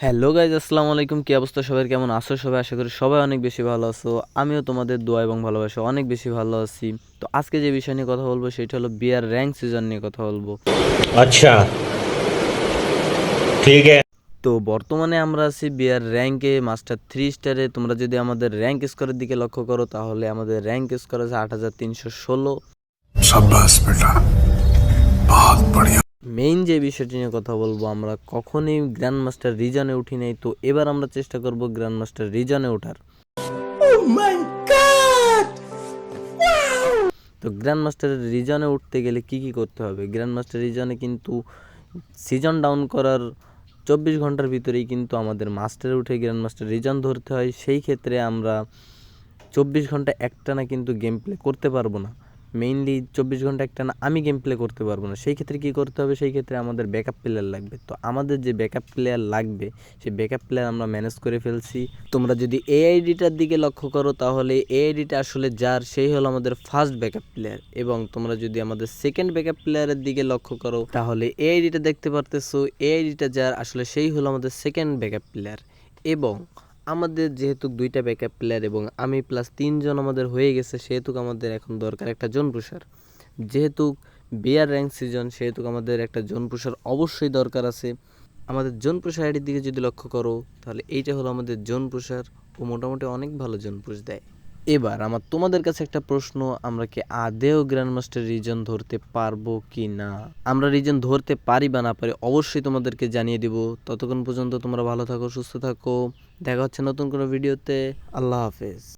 Hello guys আসসালামু আলাইকুম। কী অবস্থা সবাই? কেমন আছো সবাই? আশা করি সবাই অনেক বেশি ভালো আছো। আমিও তোমাদের দোয়া এবং ভালোবাসা অনেক বেশি ভালো আছি। তো আজকে যে বিষয় নিয়ে কথা বলব সেটা হলো বিয়ার র্যাঙ্ক সিজন নিয়ে কথা বলব। আচ্ছা। ঠিক আছে। তো বর্তমানে আমরা আছি বিয়ার র্যাঙ্কে মাস্টার থ্রি স্টারে। তোমরা যদি আমাদের র্যাঙ্ক স্কোরের দিকে লক্ষ্য করো তাহলে আমাদের র্যাঙ্ক স্কোর আছে আট হাজার তিনশো ষোলো। মেইন যে বিষয়টি নিয়ে কথা বলব আমরা কখনই গ্র্যান্ড মাস্টার রিজনে উঠি নাই তো এবার আমরা চেষ্টা করব গ্র্যান্ড মাস্টার রিজনে ওঠার oh তো গ্র্যান্ড মাস্টার রিজনে উঠতে গেলে কি কি করতে হবে? গ্র্যান্ড মাস্টার রিজনে কিন্তু সিজন ডাউন করার চব্বিশ ঘণ্টার ভিতরেই কিন্তু আমাদের মাস্টারে উঠে গ্র্যান্ড মাস্টার রিজন ধরতে হয়। সেই ক্ষেত্রে আমরা চব্বিশ ঘণ্টা একটানা কিন্তু গেম প্লে করতে পারব না। মেইনলি চব্বিশ ঘণ্টা একটা না, আমি গেম প্লে করতে পারব না। সেই ক্ষেত্রে কী করতে হবে? সেই ক্ষেত্রে আমাদের ব্যাকআপ প্লেয়ার লাগবে। তো আমাদের যে ব্যাকআপ প্লেয়ার লাগবে, সেই ব্যাকআপ প্লেয়ার আমরা ম্যানেজ করে ফেলছি। তোমরা যদি এআইডিটার দিকে লক্ষ্য করো, তাহলে এআইডিটা আসলে যার, সেই হলো আমাদের ফার্স্ট ব্যাকআপ প্লেয়ার এবং তোমরা যদি আমাদের সেকেন্ড ব্যাকআপ প্লেয়ারের দিকে লক্ষ্য করো, তাহলে এআইডিটা দেখতে পারতেছো। এআইডিটা যার, আসলে সেই হলো আমাদের সেকেন্ড ব্যাকআপ প্লেয়ার এবং আমাদের যেহেতু দুইটা ব্যাকআপ প্লেয়ার এবং আমি প্লাস তিনজন আমাদের হয়ে গেছে, সেহেতু আমাদের এখন দরকার একটা জোন পুষার যেহেতু বিয়ার র্যাঙ্ক সিজন সেহেতু আমাদের একটা জোন পুষার অবশ্যই দরকার আছে। আমাদের জোন পুষার দিকে যদি লক্ষ্য করো, তাহলে এইটা হলো আমাদের জোন পুষার ও মোটামুটি অনেক ভালো জোন পুষ দেয়। এবার আমার তোমাদের কাছে একটা প্রশ্ন, আমরা কি আদেও গ্র্যান্ড মাস্টার রিজন ধরতে পারব কি না? আমরা রিজন ধরতে পারি বা না পারি অবশ্যই তোমাদেরকে জানিয়ে দিব। ততক্ষণ পর্যন্ত তোমরা ভালো থাকো, সুস্থ থাকো। দেখা হচ্ছে নতুন কোনো ভিডিওতে আল্লাহ হাফেজ।